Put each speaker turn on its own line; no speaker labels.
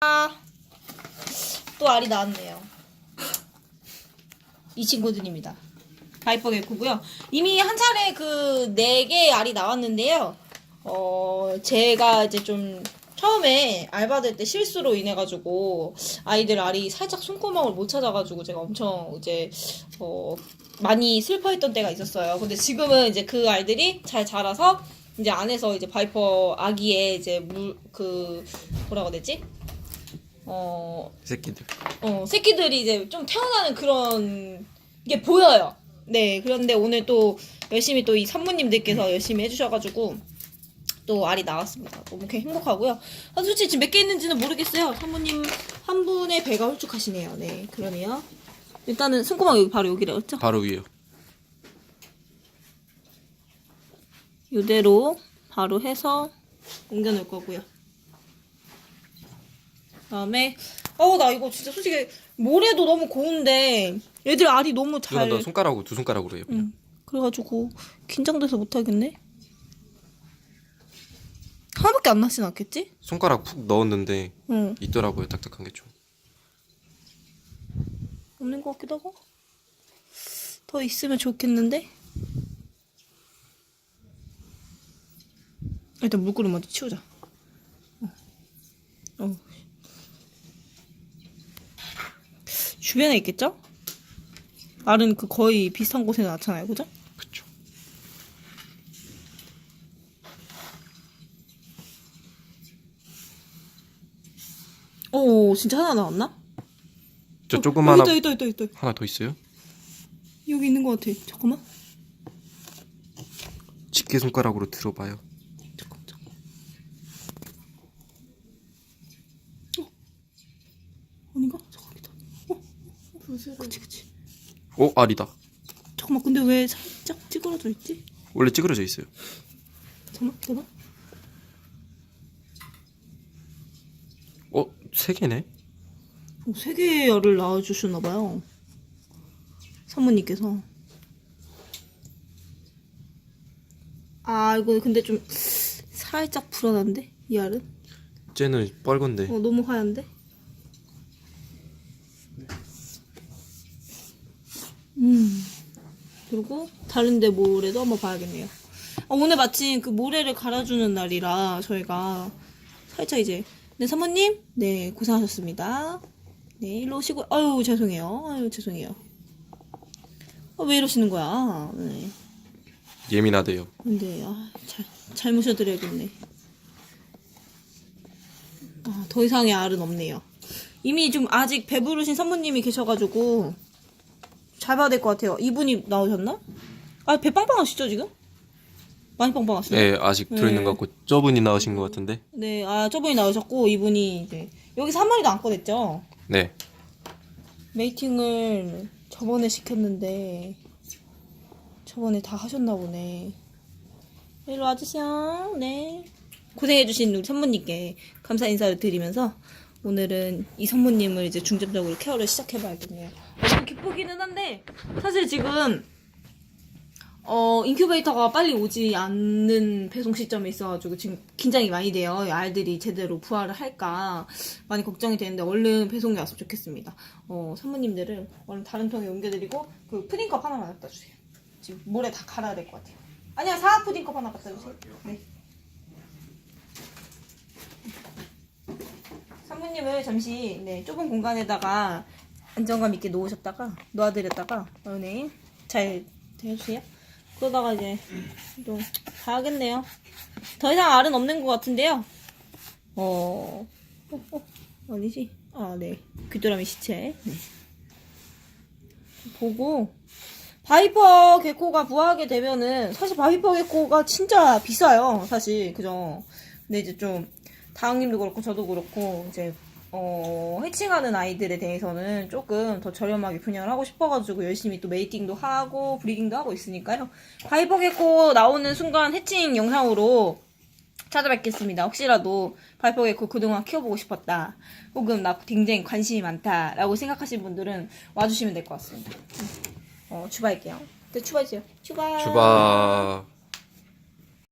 아, 또 알이 나왔네요. 이 친구들입니다. 바이퍼 개코고요. 이미 한 차례 그 네 개의 알이 나왔는데요. 어, 제가 이제 좀 처음에 알바될 때 실수로 인해 가지고 아이들 알이 살짝 손구멍을 못 찾아가지고 제가 엄청 이제 어, 많이 슬퍼했던 때가 있었어요. 근데 지금은 이제 그 알들이 잘 자라서 이제 안에서 이제 바이퍼 아기의 이제 물 그 뭐라고 해야 되지? 어,
새끼들.
어, 새끼들이 이제 좀 태어나는 그런 게 보여요. 네, 그런데 오늘 또 열심히 또 이 산모님들께서 열심히 해주셔가지고 또 알이 나왔습니다. 너무 행복하고요. 아, 솔직히 지금 몇 개 있는지는 모르겠어요. 산모님 한 분의 배가 홀쭉하시네요. 네, 그러네요. 일단은 손구멍 여기 바로 여기래, 그죠?
바로 위에요.
이대로 바로 해서 옮겨 놓을 거고요. 그다음에 어우 나 이거 진짜 솔직히 모래도 너무 고운데 애들 알이 너무
누나 잘너 손가락으로 두 손가락으로 해요. 그냥.
응. 그래가지고 긴장돼서 못 하겠네. 하나밖에 안 나진 않겠지?
손가락 푹 넣었는데
응.
있더라고요. 딱딱한 게 좀.
없는 것 같기도 하고. 더 있으면 좋겠는데? 일단 물그릇 먼저 치우자. 어. 어. 주변에 있겠죠? 알은 그 거의 비슷한 곳에 낳잖아요, 그죠?
그쵸.
오, 진짜 하나 나왔나?
저
어,
조금 하나
여기 있다, 있다, 있다, 있다.
하나 더 있어요?
여기 있는 것 같아. 잠깐만.
집게 손가락으로 들어봐요.
잠깐, 잠깐. 어? 아닌가? 잠깐만. 어? 그치, 그치.
오 알이다.
잠깐만, 근데 왜 살짝 찌그러져 있지?
원래 찌그러져 있어요.
잠깐만, 잠깐만.
어? 세 개네?
어, 세 개의 알을 낳아주셨나봐요. 사모님께서. 아, 이거 근데 좀 살짝 불안한데? 이 알은?
쟤는 빨간데.
어, 너무 하얀데? 음. 그리고 다른데 모래도 한번 봐야겠네요. 아, 오늘 마침 그 모래를 갈아주는 날이라 저희가 살짝 이제 네 사모님 네 고생하셨습니다. 네 일로 오시고 아유 죄송해요. 아유 죄송해요. 아, 왜 이러시는 거야? 네.
예민하대요.
근데 아, 잘, 잘 모셔드려야겠네. 아, 더 이상의 알은 없네요. 이미 좀 아직 배부르신 산모님이 계셔가지고 잘 봐야 될 것 같아요. 이분이 나오셨나? 아, 배 빵빵하시죠 지금? 많이 빵빵하시죠?
네 아직 들어있는 것 같고 저분이 나오신 것 같은데.
네, 아 저분이 나오셨고 이분이 이제 여기서 한 마리도 안 꺼냈죠.
네.
메이팅을 저번에 시켰는데 저번에 다 하셨나 보네. 일로 와주세요. 네. 고생해주신 우리 선모님께 감사 인사를 드리면서 오늘은 이 선모님을 이제 중점적으로 케어를 시작해봐야겠네요. 너무 기쁘기는 한데 사실 지금 어, 인큐베이터가 빨리 오지 않는 배송 시점에 있어가지고 지금 긴장이 많이 돼요. 이 알들이 제대로 부화를 할까 많이 걱정이 되는데 얼른 배송이 왔으면 좋겠습니다. 어, 산모님들을 얼른 다른 통에 옮겨드리고 그 푸딩컵 하나만 갖다 주세요. 지금 모래 다 갈아야 될 것 같아요. 아니야, 사각 푸딩컵 하나 갖다 주세요. 네. 산모님을 잠시 네, 좁은 공간에다가 안정감 있게 놓으셨다가 놓아드렸다가 연예인 잘 대해주세요. 그러다가 이제 좀 가야겠네요. 더 이상 알은 없는 것 같은데요. 어, 어, 어 아니지? 아, 네. 귀뚜라미 시체. 네. 보고 바이퍼 개코가 부화하게 되면은 사실 바이퍼 개코가 진짜 비싸요. 사실 그죠? 근데 이제 좀 다은님도 그렇고 저도 그렇고 이제 어, 해칭하는 아이들에 대해서는 조금 더 저렴하게 분양을 하고 싶어가지고 열심히 또 메이팅도 하고 브리딩도 하고 있으니까요. 바이퍼 개코 나오는 순간 해칭 영상으로 찾아뵙겠습니다. 혹시라도 바이퍼 개코 그동안 키워보고 싶었다. 혹은 나 굉장히 관심이 많다라고 생각하시는 분들은 와주시면 될 것 같습니다. 어, 추바할게요. 네, 추바해주세요. 추바.
주바.